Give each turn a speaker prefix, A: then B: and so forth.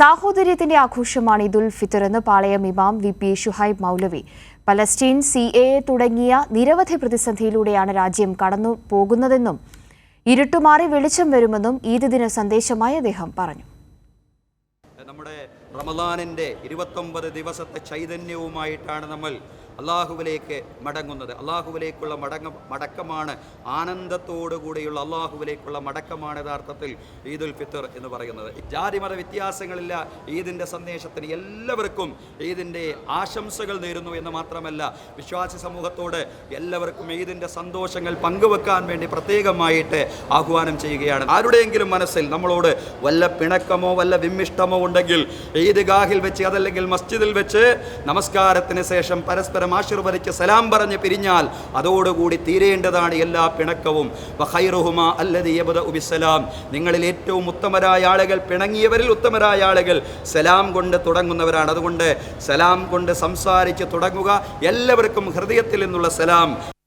A: സാഹോദര്യത്തിന്റെ ആഘോഷമാണ് ഇദുൽ ഫിത്തർ എന്ന് പാളയം ഇമാം വി പി ഷുഹൈബ് മൗലവി. പലസ്റ്റീൻ സി എ തുടങ്ങിയ നിരവധി പ്രതിസന്ധിയിലൂടെയാണ് രാജ്യം കടന്നു പോകുന്നതെന്നും ഇരുട്ടുമാറി വെളിച്ചം വരുമെന്നും ഈദ് ദിന സന്ദേശമായി അദ്ദേഹം പറഞ്ഞു.
B: നമ്മുടെ റമദാനിന്റെ ഇരുപത്തൊമ്പത് ദിവസത്തെ ചൈതന്യവുമായിട്ടാണ് നമ്മൾ അള്ളാഹുവിലേക്ക് മടങ്ങുന്നത്. അള്ളാഹുവിലേക്കുള്ള മടങ്ങ മടക്കമാണ് ആനന്ദത്തോടു കൂടിയുള്ള അള്ളാഹുവിലേക്കുള്ള മടക്കമാണ് യഥാർത്ഥത്തിൽ ഈദുൽ ഫിത്തർ എന്ന് പറയുന്നത്. ജാതിമത വ്യത്യാസങ്ങളില്ല. ഈദിന്റെ സന്ദേശത്തിന് എല്ലാവർക്കും ഈദിന്റെ ആശംസകൾ നേരുന്നു എന്ന് മാത്രമല്ല വിശ്വാസി സമൂഹത്തോട് എല്ലാവർക്കും ഈദിന്റെ സന്തോഷങ്ങൾ പങ്കുവെക്കാൻ വേണ്ടി പ്രത്യേകമായിട്ട് ആഹ്വാനം ചെയ്യുകയാണ്. ആരുടെയെങ്കിലും മനസ്സിൽ നമ്മളോട് വല്ല പിണക്കമോ വല്ല വിമ്മിഷ്ടമോ ഉണ്ടെങ്കിൽ ഈദ്ഗാഹിൽ വെച്ച് അതല്ലെങ്കിൽ മസ്ജിദിൽ വെച്ച് നമസ്കാരത്തിന് ശേഷം പരസ്പരം ആശീർവദിച്ച് സലാം പറഞ്ഞ് പിരിഞ്ഞാൽ അതോടുകൂടി തീരേണ്ടതാണ് എല്ലാ പിണക്കവും. വഖൈറുഹുമാ അല്ലതി യബദ ബിസ്സലാം. നിങ്ങളിൽ ഏറ്റവും ഉത്തമരായ ആളുകൾ പിണങ്ങിയവരിൽ ഉത്തമരായ ആളുകൾ സലാം കൊണ്ട് തുടങ്ങുന്നവരാണ്. അതുകൊണ്ട് സലാം കൊണ്ട് സംസാരിച്ച് തുടങ്ങുക. എല്ലാവർക്കും ഹൃദയത്തിൽ നിന്നുള്ള സലാം.